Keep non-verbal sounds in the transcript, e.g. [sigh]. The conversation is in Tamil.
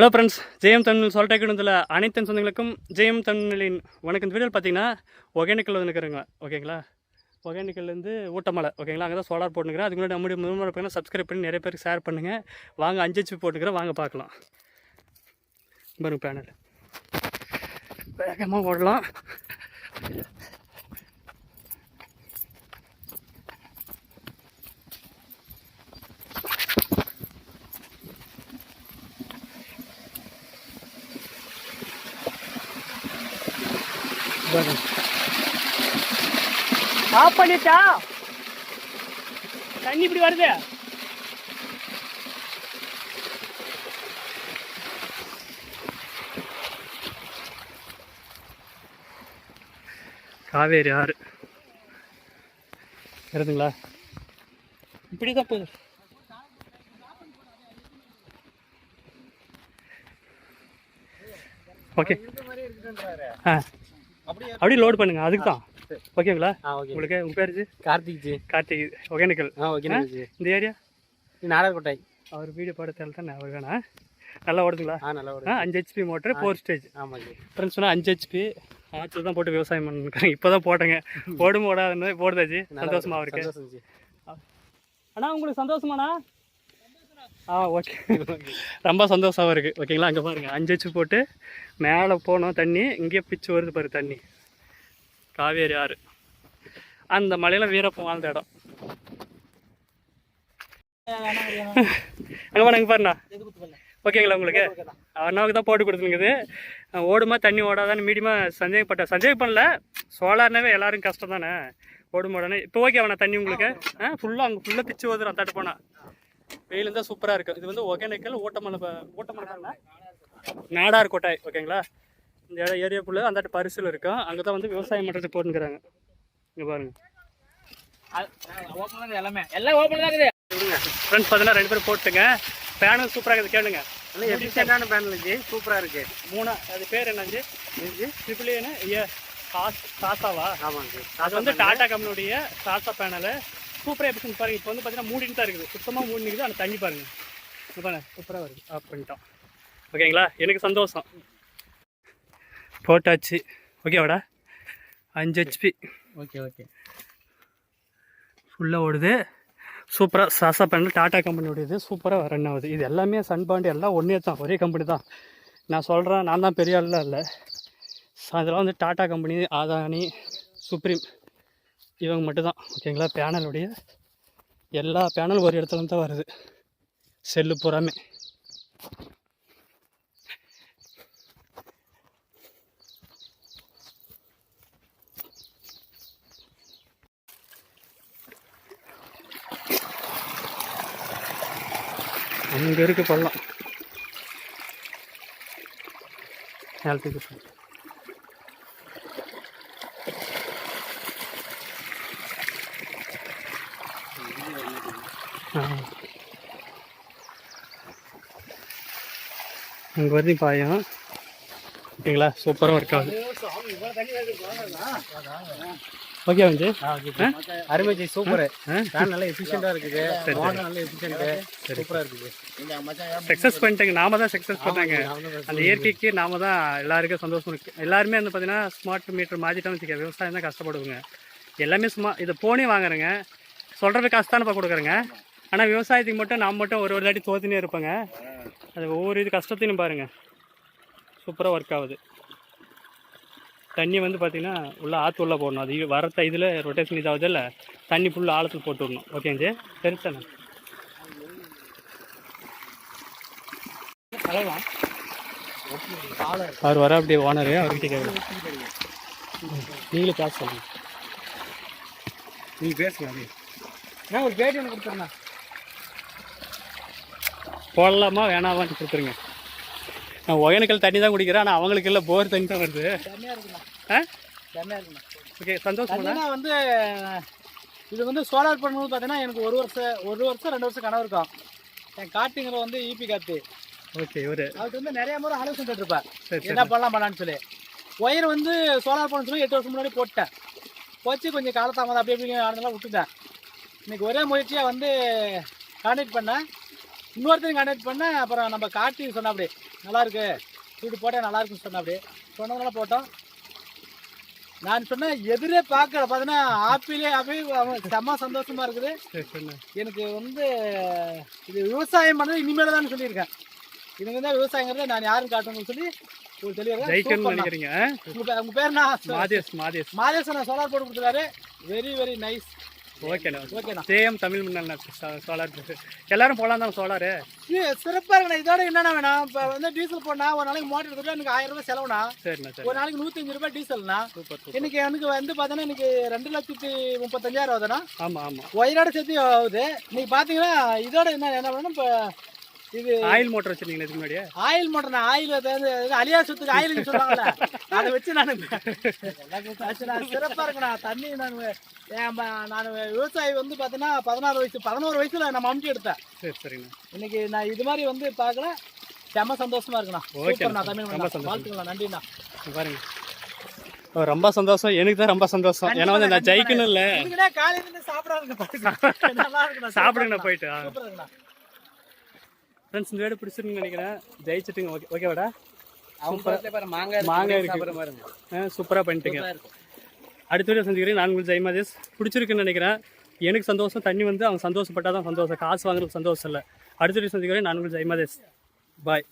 ஹலோ ஃப்ரெண்ட்ஸ் ஜெயம் தமிழ் சொல்லிட்டேக்கணுதில் அனைத்து சொந்தங்களுக்கும் ஜெயம் தமிழின் உனக்கு இந்த வீடியோவில் பார்த்தீங்கன்னா ஒகேனக்கல் வந்து ஓகேங்களா ஒகேனக்கல்லேருந்து ஊட்டமலை. ஓகேங்களா அங்கே தான் சோலார் போட்டுக்கிறேன் அதுக்கு முன்னாடி நம்முடைய முதல் பார்த்தீங்கன்னா சப்ஸ்கிரைப் பண்ணி நிறைய பேருக்கு ஷேர் பண்ணுங்கள் வாங்க அஞ்சு ஹெச்பி போட்டுக்கிறேன். வாங்க பார்க்கலாம். பாருங்க பேனல் வேகமாக ஓடலாம். ஆஃப் பண்ணிட்டா? தண்ணி இப்படி வருது. காவேரி ஆறு. வருதுங்களா? இப்படி தான் போகுது ஓகே ஆ. அப்படியே லோட் பண்ணுங்க. அதுக்கு தான் ஓகேங்களா? உங்களுக்கு உங்க பேர் கார்த்திக் ஜி கார்த்திக் ஒகேனக்கல். ஆ ஓகே ஜி இந்த ஏரியா? நாடர்கோட்டை. அவர் வீடியோ பாட தேவை தான் அவர் வேணா நல்லா ஓடுதுங்களா? ஆ நல்லா வரும் அஞ்சு ஹெச்பி மோட்டர் ஃபோர் ஸ்டேஜ் ஆமாம் ஃப்ரெண்ட்ஸ் சொன்னால் அஞ்சு ஹெச்பி ஆற்றுல தான் போட்டு விவசாயம் பண்ணிருக்காங்க இப்போ தான் போட்டேங்க. ஓடும் ஓடாதுன்னு போடுதாச்சு. சந்தோஷமா இருக்கு அண்ணா உங்களுக்கு சந்தோஷமாண்ணா? ஆ ஓகே ரொம்ப சந்தோஷமாக இருக்குது ஓகேங்களா அங்கே பாருங்கள் அஞ்சு ஹெச்பி போட்டு மேலே போனோம் தண்ணி. இங்கேயே பிச்சு வருது பாரு தண்ணி. காவேரி ஆறு. அந்த மலையில் வீரப்பம் வாழ்ந்த இடம். அங்கே பாருங்க பாருண்ணா. ஓகேங்களா உங்களுக்கு? அண்ணாவுக்கு தான் போட்டு கொடுத்துருக்குது. ஓடுமா தண்ணி ஓடாதான்னு மீடியமாக சந்தேகப்பட்டேன். சந்தேகம் பண்ணல சோலார்னாவே எல்லாரும் கஷ்டம் தானே ஓடும் இப்போ ஓகே அவனா தண்ணி உங்களுக்கு? ஆ ஃபுல்லாக அங்கே ஃபுல்லாக பிச்சு ஓதுறான் தட்டு போனா. வெயில் இருந்தால் சூப்பராக இருக்கும் இது வந்து ஒகேனக்கல் ஊட்டமலை தானே? நாடார் கோட்டாய் ஓகேங்களா? இந்த இடம் ஏரியாக்குள்ளே அந்த பரிசில் இருக்கும் அங்கே தான் வந்து விவசாயம் பண்ணுறது போட்டுக்கிறாங்க இங்கே பாருங்க. ஓப்பன் எல்லாமே. எல்லாம் ஓப்பன் தான் இருக்குது ஃப்ரெண்ட்ஸ் பார்த்தீங்கன்னா ரெண்டு பேரும் போட்டுங்க. பேனல் சூப்பராக இருக்குது. கேளுங்க. நல்லா எஃபிஷியண்டான பேனல் ஜி சூப்பராக இருக்கு. மூணா அது பேர் என்னஞ்சு ஜி ட்ரிபிள் ஏன்னு காஸ் காசாவா? ஆமாங்க. அது வந்து டாடா கம்பெனியுடைய சாசா பேனலு சூப்பராக எப்படி பாருங்க. இப்போ வந்து பார்த்தீங்கன்னா மூடிட்டு தான் இருக்குது. சுத்தமாக மூடி நிற்குது அந்த தண்ணி பாருங்க. இங்க பாருங்க. சூப்பராக வருது. ஆஃப் பண்ணிட்டோம். ஓகேங்களா எனக்கு சந்தோஷம். போட்டாச்சு. ஓகேவாடா அஞ்சு ஹெச்பி ஓகே ஓகே ஃபுல்லாக ஓடுது. சூப்பராக சாசா பேனல் டாடா கம்பெனியோடது சூப்பராக ரன் ஆகுது. இது எல்லாமே சன்பாண்டு எல்லாம் ஒன்றே தான். ஒரே கம்பெனி தான். நான் சொல்கிறேன் நான் தான் பெரிய ஆள்லாம் இல்லை. அதெல்லாம் வந்து டாடா கம்பெனி ஆதானி சுப்ரீம் இவங்க மட்டும்தான் ஓகேங்களா பேனலுடைய எல்லா பேனலும் ஒரு இடத்துல தான் வருது. செல்லு பூராமே அங்கே இருக்கு பள்ளம். ஹெல்த்துக்கு அங்கே வரையும் பாயம். ஓகேங்களா? சூப்பராக ஒர்க் ஆகுது. ஓகே வந்து அருமை ஜி சூப்பர். நல்லா எஃபிஷியண்டாக இருக்குது. நல்லா எஃபிஷியன்ட்டு சூப்பராக இருக்குது. சக்ஸஸ் பண்ணிட்டேங்க. நாம தான் சக்ஸஸ் பண்ணாங்க. அந்த இயற்கைக்கு நாம தான் எல்லாருக்கும் சந்தோஷம் இருக்கு. எல்லாருமே வந்து பார்த்தீங்கன்னா ஸ்மார்ட் மீட்டர் மாற்றிட்டோம்னு வச்சுக்க விவசாயம் தான் கஷ்டப்படுவோங்க. எல்லாமே சும்மா இதை போனே வாங்குறேங்க. சொல்கிறது காசு தானேப்பா கொடுக்குறேங்க. ஆனால் விவசாயத்துக்கு மட்டும் நான் மட்டும் ஒரு ஒரு தாட்டி தோத்துனே இருப்பேங்க. அது ஒவ்வொரு இது கஷ்டத்தையும் பாருங்கள் சூப்பராக ஒர்க் ஆகுது. தண்ணி வந்து பார்த்திங்கன்னா உள்ளே ஆற்று உள்ளே போடணும். அது வர இதில் ரொட்டேஷன் இதாகுது இல்லை தண்ணி ஃபுல்லாக ஆழத்தில் போட்டு விடணும் ஓகேங்க சரித்தானே அவர் வர அப்படியே ஓனரு அவர்கிட்ட கேட்கலாம் நீங்களும் காசு சொல்லுங்கள் நீங்கள் பேசுங்க அப்படியே. நான் ஒரு பேட்டி ஒன்று கொடுத்துருந்தேன் போடலாமா வேணாமான்னு கொடுத்துருங்க. நான் ஒகேனக்கல் தண்ணி தான் குடிக்கிறேன் ஆனால் அவங்களுக்கு எல்லாம் போர் தண்ணி தான் வருது. ஓகே சந்தோஷம் வந்து இது வந்து சோலார் பண்ணும்போது பார்த்தீங்கன்னா எனக்கு ஒரு வருஷம் ஒரு வருஷம் ரெண்டு வருஷம் கனவு இருக்கும். என் காட்டுங்கிற வந்து ஈபி காத்து. ஓகே இவரு அவருக்கு வந்து நிறைய முறை ஆலோசனை கேட்டிருப்பேன் சரி என்ன பண்ணலாம் பண்ணலான்னு சொல்லி. ஒயர் வந்து சோலார் பண்ண சொல்லி எட்டு வருஷம் முன்னாடி போட்டேன். போச்சு கொஞ்சம் காலத்தாமதம் அப்படி அப்படி ஆனதெல்லாம் விட்டுட்டேன். இன்னைக்கு ஒரே முயற்சியாக வந்து கான்டாக்ட் பண்ணேன் இன்னொருத்தரையும் கான்டாக்ட் பண்ணேன் அப்புறம் நம்ம காட்டி சொன்ன அப்படி நல்லா இருக்கு. சூடு போட்டா நல்லா இருக்குன்னு சொன்ன அப்படியே சொன்னதுனால போட்டோம். நான் சொன்னேன் எதிரே பார்க்கல. பார்த்தீங்கன்னா ஆப்பிளே அப்படியே செம்ம சந்தோஷமா இருக்குது. எனக்கு வந்து இது விவசாயம் பண்ணது இனிமேல் தான் சொல்லியிருக்கேன். இதுங்க தான் விவசாயங்கிறத நான் யாரும் காட்டணும்னு சொல்லி ஒரு தெளிவாக நினைக்கிறீங்க ஆ? உங்க பே- உங்க பேர் என்ன? மாதேஷ் மாதேஷ். மாதேசன் சோலார் போட்டு கொடுத்துருக்காரு. வெரி வெரி நைஸ் ஓகேண்ணா. ஓகேண்ணா. சேம் தமிழ் முன்னாள் சோலார் எல்லாரும் போகலாம் தான் சோலாரு? இது சிறப்பா இருக்குண்ணா. இதோட என்னென்ன வேணும்? இப்போ வந்து டீசல் போனா ஒரு நாளைக்கு மோட்டர் எடுத்துட்டு எனக்கு ஆயிரம் ரூபாய் செலவுனா சரிண்ணா சரி ஒரு நாளைக்கு நூத்தஞ்சு ரூபாய் டீசல்னா இன்னைக்கு எனக்கு வந்து பார்த்தோன்னா இன்னைக்கு ரெண்டு லட்சத்தி முப்பத்தஞ்சாயிரம் ஆகுதுண்ணா. ஆமாம் ஆமாம் ஒயரோட சேர்த்து ஆகுது. இன்னைக்கு பார்த்தீங்கன்னா இதோட என்ன என்ன வேணும் இப்போ இது ஆயில் மோட்டர் வச்சிருந்தீங்களா இதுக்கு முன்னாடியே? ஆயில் மோட்டர் ஆயில் அலியா சுத்துக்கு ஆயில் சொல்லுவாங்கல்ல அதை வச்சு நான் [laughs] நான் சிறப்பா இருக்குண்ணா தண்ணி நான் நான் விவசாயி வந்து பார்த்தீங்கன்னா பதினாறு வயசு பதினோரு வயசுல நம்ம அமுட்டி எடுத்தேன். சரி சரிண்ணா இன்னைக்கு நான் இது மாதிரி வந்து பார்க்கல. செம்ம சந்தோஷமா இருக்குண்ணா. ஓகே சூப்பர்ண்ணா தமிழ். வாழ்த்துக்கள்ண்ணா நன்றிண்ணா. பாருங்க. ரொம்ப சந்தோஷம். எனக்கு தான் ரொம்ப சந்தோஷம். ஏன்னா வந்து நான் ஜெயிக்கணும் இல்லை காலையில சாப்பிடாதுங்க [laughs] சாப்பிடுங்கண்ணா போயிட்டு. ஃப்ரெண்ட்ஸ் இந்த வீடு பிடிச்சிருக்குன்னு நினைக்கிறேன். ஜெயிச்சிட்டுங்க. ஓகே ஓகேவாடா மாங்காய் மாங்காய் இருக்கு. சூப்பராக பண்ணிட்டீங்க. அடுத்த வீடியோ செஞ்சுக்கிறேன் நான் உங்களுக்கு ஜெயமாதேஷ் பிடிச்சிருக்குன்னு நினைக்கிறேன். எனக்கு சந்தோஷம் தண்ணி வந்து அவங்க சந்தோஷப்பட்டால் தான் சந்தோஷம். காசு வாங்குறது சந்தோஷம் இல்லை. அடுத்த வீடியோ செஞ்சுக்கிறேன் நான் உங்களுக்கு ஜெயமாதேஷ் பாய்